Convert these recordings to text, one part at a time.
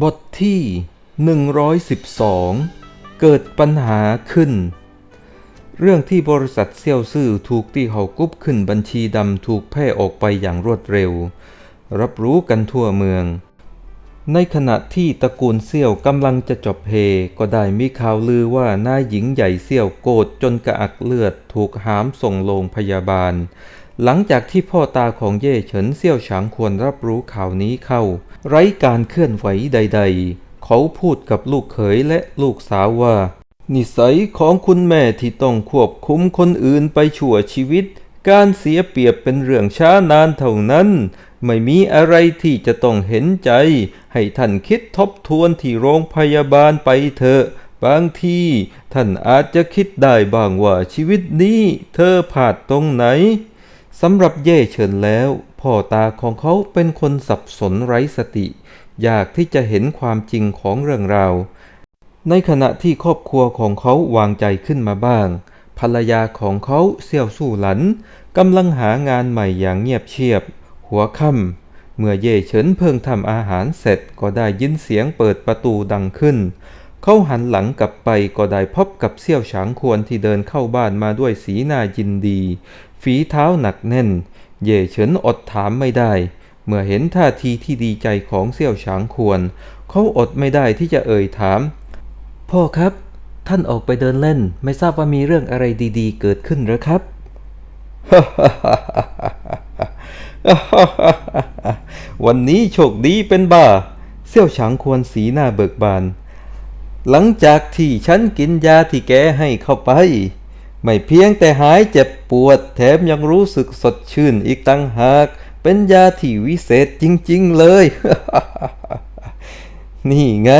บทที่ 112 เกิดปัญหาขึ้น เรื่องที่บริษัทเซี่ยวซื่อถูกตีเขากุบขึ้นบัญชีดำถูกแพร่ออกไปอย่างรวดเร็ว รับรู้กันทั่วเมือง ในขณะที่ตระกูลเซี่ยวกำลังจะจบเฮก็ได้มีข่าวลือว่านายหญิงใหญ่เซี่ยวโกรธจนกระอักเลือดถูกหามส่งโรงพยาบาล หลังจากที่พ่อตาของเย่เฉินเซี่ยวฉางควรรับรู้ข่าวนี้เข้า ไร้การเคลื่อนไหวใด ๆ เขาพูดกับลูกเขยและลูกสาวว่า นิสัยของคุณแม่ที่ต้องควบคุมคนอื่นไปชั่วชีวิต การเสียเปรียบเป็นเรื่องช้านานเท่านั้น ไม่มีอะไรที่จะต้องเห็นใจ ให้ท่านคิดทบทวนที่โรงพยาบาลไปเถอะบางทีท่านอาจจะคิดได้บ้างว่าชีวิตนี้เธอผาดตรงไหน สำหรับเย่เฉินแล้ว พ่อตาของเขาเป็นคนสับสนไร้สติ อยากที่จะเห็นความจริงของเรื่องราว ในขณะที่ครอบครัวของเขาวางใจขึ้นมาบ้าง ภรรยาของเขาเสี่ยวสู่หลันกำลังหางานใหม่อย่างเงียบเชียบ หัวค่ำเมื่อเย่เฉินเพิ่งทำอาหารเสร็จก็ได้ยินเสียงเปิดประตูดังขึ้น เขาหันหลังกลับไปก็ได้พบกับเสี่ยวฉางควรที่เดินเข้าบ้านมาด้วยสีหน้ายินดี ฝีเท้าหนักแน่น เย่เฉินอดถามไม่ได้ เมื่อเห็นท่าทีที่ดีใจของเสี่ยวฉางควร เขาอดไม่ได้ที่จะเอ่ยถาม พ่อครับ ท่านออกไปเดินเล่น ไม่ทราบว่ามีเรื่องอะไรดีๆ เกิดขึ้นหรือครับวันนี้โชคดีเป็นบ้าเสี่ยวฉางควรสีหน้าเบิกบาน หลังจากที่ฉันกินยาที่แกให้เข้าไป ไม่เพียงแต่หายเจ็บปวดแถมยังรู้สึกสดชื่นอีกตั้งหาก เป็นยาที่วิเศษจริงๆเลย นี่ไง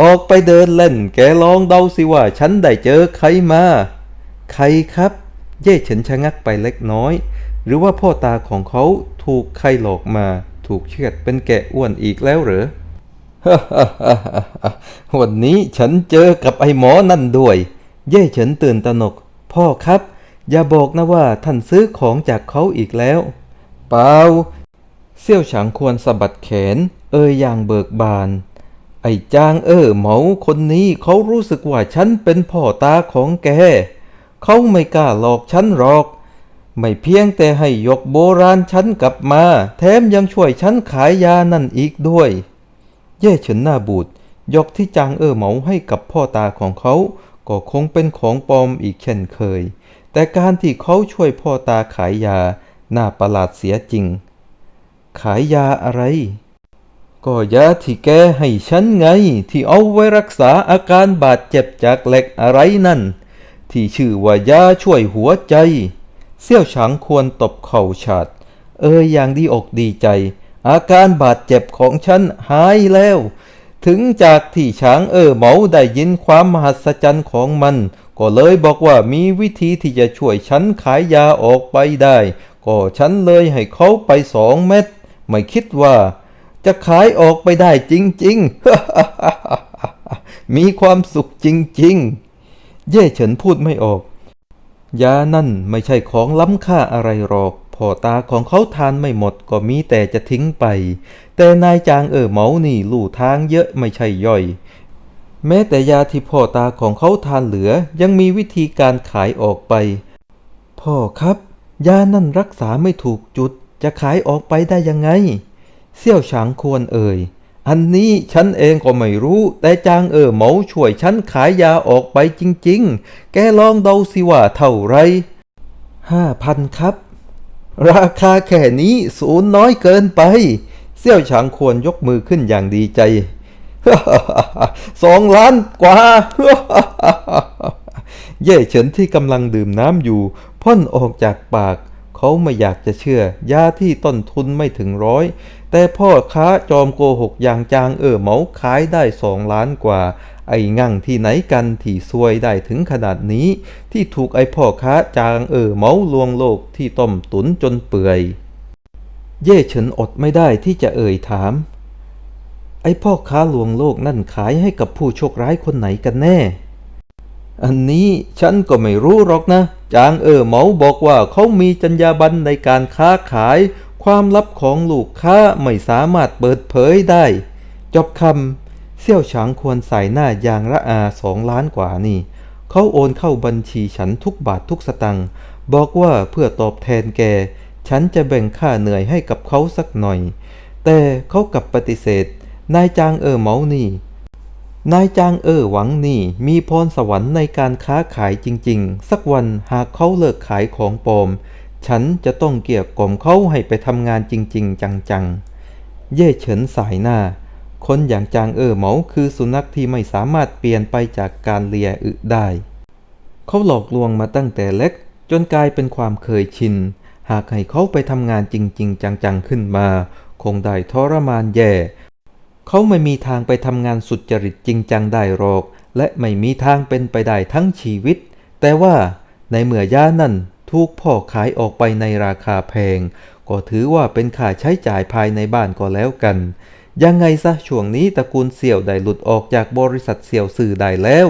ออกไปเดินเล่น แกลองเดาสิว่าฉันได้เจอใครมา ใครครับ เย่เฉินชะงักไปเล็กน้อย หรือว่าพ่อตาของเขาถูกใครหลอกมา ถูกเชือดเป็นแกะอ้วนอีกแล้วเหรอวันนี้ฉันเจอกับไอ้หมอนั่นด้วย เย่เฉินตื่นตระหนก พ่อครับ อย่าบอกนะว่าท่านซื้อของจากเขาอีกแล้ว เปล่า เซี่ยวฉางควรสะบัดแขน เอ่ยอย่างเบิกบาน ไอ้จางเออเหมาคนนี้เขารู้สึกว่าฉันเป็นพ่อตาของแก เขาไม่กล้าหลอกฉันหรอก ไม่เพียงแต่ให้ยกโบราณฉันกลับมา แถมยังช่วยฉันขายยานั่นอีกด้วย เย่เฉินหน้าบูดยกที่จางเออเหมาให้กับพ่อตาของเขา ก็คงเป็นของปลอมอีกเช่นเคย แต่การที่เขาช่วยพ่อตาขายยา น่าประหลาดเสียจริง ขายยาอะไร ก็ยาที่แกให้ฉันไง ที่เอาไว้รักษาอาการบาดเจ็บจากเหล็กอะไรนั่น ที่ชื่อว่ายาช่วยหัวใจเสี่ยวฉางควรตบเข่าฉาด เอออย่างดีอกดีใจ อาการบาดเจ็บของฉันหายแล้ว ถึงจากที่ช้างเออเหมาได้ยินความมหัศจรรย์ของมัน ก็เลยบอกว่ามีวิธีที่จะช่วยฉันขายยาออกไปได้ ก็ฉันเลยให้เขาไปสองเม็ดไม่คิดว่า จะขายออกไปได้จริงๆ มีความสุขจริงๆ เย่เฉินพูดไม่ออกยานั่นไม่ใช่ของล้ำค่าอะไรหรอก พ่อตาของเขาทานไม่หมดก็มีแต่จะทิ้งไป แต่นายจางเออเมานี่ลู่ทางเยอะไม่ใช่ย่อย แม้แต่ยาที่พ่อตาของเขาทานเหลือยังมีวิธีการขายออกไป พ่อครับ ยานั่นรักษาไม่ถูกจุด จะขายออกไปได้ยังไง เสี่ยวฉางควรเอ่ยอันนี้ฉันเองก็ไม่รู้ แต่จางเออเหมาช่วยฉันขายยาออกไปจริง ๆ แกลองเดาสิว่าเท่าไรห้าพันครับ ราคาแค่นี้สูนย์น้อยเกินไปเสี่ยวฉางควรยกมือขึ้นอย่างดีใจสองล้านกว่า เย่เฉินที่กำลังดื่มน้ำอยู่ พ่นออกจากปาก เขาไม่อยากจะเชื่อยาที่ต้นทุนไม่ถึงร้อย แต่พ่อค้าจอมโกหกอย่างจางเออเหมาขายได้สองล้านกว่า ไอ้งั่งที่ไหนกันที่ซวยได้ถึงขนาดนี้ ที่ถูกไอ้พ่อค้าจางเออเมาลวงโลกที่ต้มตุนจนเปื่อย เย่เฉินอดไม่ได้ที่จะเอ่ยถาม ไอ้พ่อค้าลวงโลกนั่นขายให้กับผู้โชคร้ายคนไหนกันแน่ อันนี้ฉันก็ไม่รู้หรอกนะ จางเออเหมาบอกว่าเขามีจรรยาบรรณในการค้าขาย ความลับของลูกค้าไม่สามารถเปิดเผยได้ จบคำ เสี่ยวฉางควรใส่หน้ายางระอาสองล้านกว่านี่ เขาโอนเข้าบัญชีฉันทุกบาททุกสตังค์บอกว่าเพื่อตอบแทนแก ฉันจะแบ่งค่าเหนื่อยให้กับเขาสักหน่อย แต่เขากลับปฏิเสธ นายจางเออเมานี่ นายจางเออหวังนี่ มีพรสวรรค์ในการค้าขายจริง ๆ สักวันหากเขาเลิกขายของปลอม ฉันจะต้องเกลี่ยกล่อมเขาให้ไปทำงานจริง ๆ จังๆ เย่เฉินสายหน้า คนอย่างจางเออเหมาคือสุนัขที่ไม่สามารถเปลี่ยนไปจากการเลียอึได้ เขาหลอกลวงมาตั้งแต่เล็ก จนกลายเป็นความเคยชิน หากให้เขาไปทำงานจริง ๆ จังๆขึ้นมา คงได้ทรมานแย่ เขาไม่มีทางไปทำงานสุดจริตจริงจังได้หรอก และไม่มีทางเป็นไปได้ทั้งชีวิต แต่ว่าในเมื่อยานั่นถูกพ่อขายออกไปในราคาแพง ก็ถือว่าเป็นค่าใช้จ่ายภายในบ้านก็แล้วกัน ยังไงซะช่วงนี้ตระกูลเสี่ยวได้หลุดออกจากบริษัทเสี่ยวสื่อได้แล้ว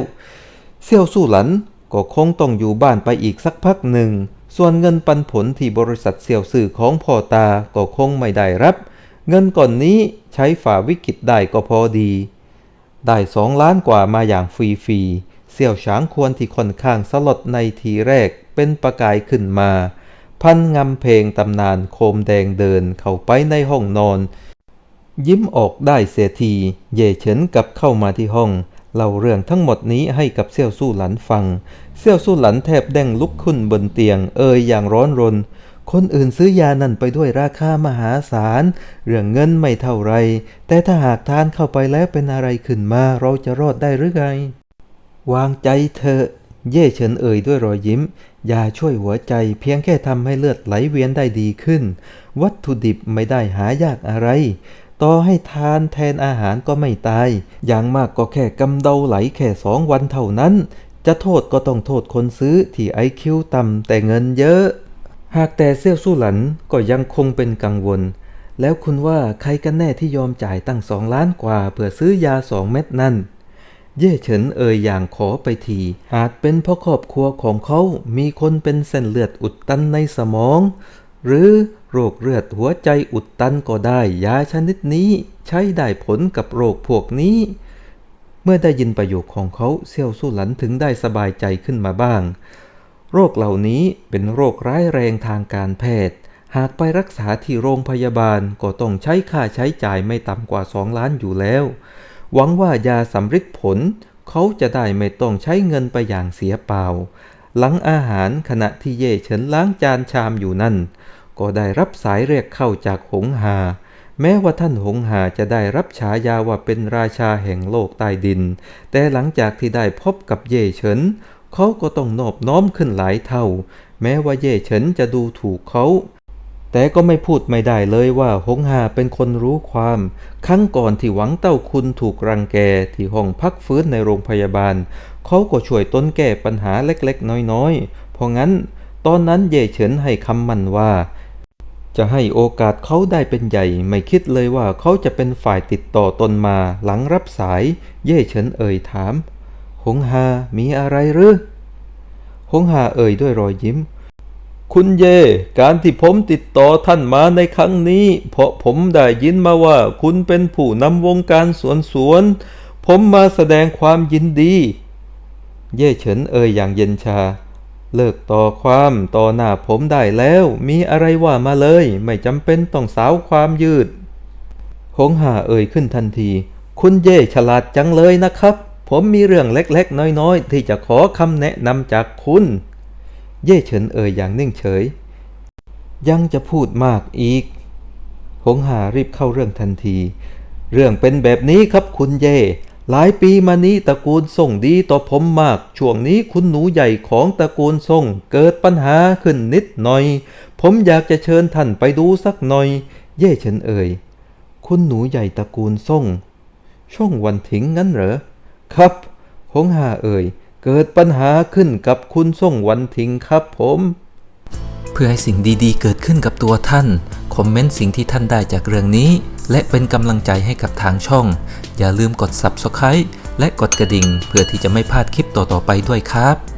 เสี่ยวสู้หลันก็คงต้องอยู่บ้านไปอีกสักพักหนึ่ง ส่วนเงินปันผลที่บริษัทเสี่ยวสื่อของพ่อตาก็คงไม่ได้รับ เงินก่อนนี้ใช้ฝ่าวิกฤตได้ก็พอดี ได้สองล้านกว่ามาอย่างฟรีๆ เสี่ยวฉางควรที่ค่อนข้างสลดในทีแรกเป็นประกายขึ้นมา พันงำเพลงตำนานโคมแดงเดินเข้าไปในห้องนอน ยิ้มออกได้เสียที เย่เฉินกลับเข้ามาที่ห้อง เล่าเรื่องทั้งหมดนี้ให้กับเซี่ยวสู้หลันฟัง เซี่ยวสู้หลันแทบเด้งลุกขึ้นบนเตียง เอ่ยอย่างร้อนรน คนอื่นซื้อยานั่นไปด้วยราคามหาศาล เรื่องเงินไม่เท่าไร แต่ถ้าหากทานเข้าไปแล้วเป็นอะไรขึ้นมาเราจะรอดได้หรือไง วางใจเถอะ เย่เฉินเอ่ยด้วยรอยยิ้มยาช่วยหัวใจเพียงแค่ทำให้เลือดไหลเวียนได้ดีขึ้น วัตถุดิบไม่ได้หายากอะไร ต่อให้ทานแทนอาหารก็ไม่ตาย อย่างมากก็แค่กำเดาไหลแค่สองวันเท่านั้น จะโทษก็ต้องโทษคนซื้อที่ไอคิวต่ำแต่เงินเยอะ หากแต่เซี่ยวสู้หลันก็ยังคงเป็นกังวล แล้วคุณว่าใครกันแน่ที่ยอมจ่ายตั้งสองล้านกว่าเพื่อซื้อยาสองเม็ดนั่น เย่เฉินเอ่ยอย่างขอไปที อาจเป็นเพราะครอบครัวของเขามีคนเป็นเส้นเลือดอุดตันในสมอง หรือ โรคเลือดหัวใจอุดตันก็ได้ยาชนิดนี้ใช้ได้ผลกับโรคพวกนี้ เมื่อได้ยินประโยคของเขาเซี่ยวสู้หลันถึงได้สบายใจขึ้นมาบ้าง โรคเหล่านี้เป็นโรคร้ายแรงทางการแพทย์ หากไปรักษาที่โรงพยาบาลก็ต้องใช้ค่าใช้จ่ายไม่ต่ำกว่า2ล้านอยู่แล้ว หวังว่ายาสำฤทธิ์ผลเขาจะได้ไม่ต้องใช้เงินไปอย่างเสียเปล่า หลังอาหารขณะที่เย่เฉินล้างจานชามอยู่นั่น ก็ได้รับสายเรียกเข้าจากหงหา แม้ว่าท่านหงหาจะได้รับฉายาว่าเป็นราชาแห่งโลกใต้ดิน แต่หลังจากที่ได้พบกับเย่เฉินเขาก็ต้องนอบน้อมขึ้นหลายเท่า แม้ว่าเย่เฉินจะดูถูกเขาแต่ก็ไม่พูดไม่ได้เลยว่าหงหาเป็นคนรู้ความ ครั้งก่อนที่หวังเต้าคุณถูกรังแกที่ห้องพักฟื้นในโรงพยาบาล เขาก็ช่วยต้นแก้ปัญหาเล็กๆ น้อยๆ เพราะงั้น ตอนนั้นเย่เฉินให้คำมั่นว่า จะให้โอกาสเขาได้เป็นใหญ่ ไม่คิดเลยว่าเขาจะเป็นฝ่ายติดต่อตนมาหลังรับสาย เย่เฉินเอ่ยถาม หงหามีอะไรหรือ หงหาเอ่ยด้วยรอยยิ้ม คุณเย่การที่ผมติดต่อท่านมาในครั้งนี้ เพราะผมได้ยินมาว่าคุณเป็นผู้นำวงการสวนสวน ผมมาแสดงความยินดี เย่เฉินเอ่ยอย่างเย็นชา เลิกต่อความต่อหน้าผมได้แล้ว มีอะไรว่ามาเลย ไม่จำเป็นต้องสาวความยืด หงหาเอ่ยขึ้นทันที คุณเย่ฉลาดจังเลยนะครับ ผมมีเรื่องเล็กๆ น้อยๆ ที่จะขอคำแนะนำจากคุณ เย่เฉินเอ่ยอย่างนิ่งเฉย ยังจะพูดมากอีก หงหารีบเข้าเรื่องทันที เรื่องเป็นแบบนี้ครับคุณเย่ หลายปีมานี้ตระกูลส่งดีต่อผมมาก ช่วงนี้คุณหนูใหญ่ของตระกูลส่งเกิดปัญหาขึ้นนิดหน่อย ผมอยากจะเชิญท่านไปดูสักหน่อย เย่เฉินเอ่ย คุณหนูใหญ่ตระกูลส่ง ช่องวันถิงงั้นเหรอ ครับ หงหาเอ่ย เกิดปัญหาขึ้นกับคุณส่งวันถิงครับผม เพื่อให้สิ่งดีๆ เกิดขึ้นกับตัวท่าน คอมเมนต์สิ่งที่ท่านได้จากเรื่องนี้ และเป็นกำลังใจให้กับทางช่อง อย่าลืมกด Subscribe และกดกระดิ่ง เพื่อที่จะไม่พลาดคลิปต่อๆไปด้วยครับ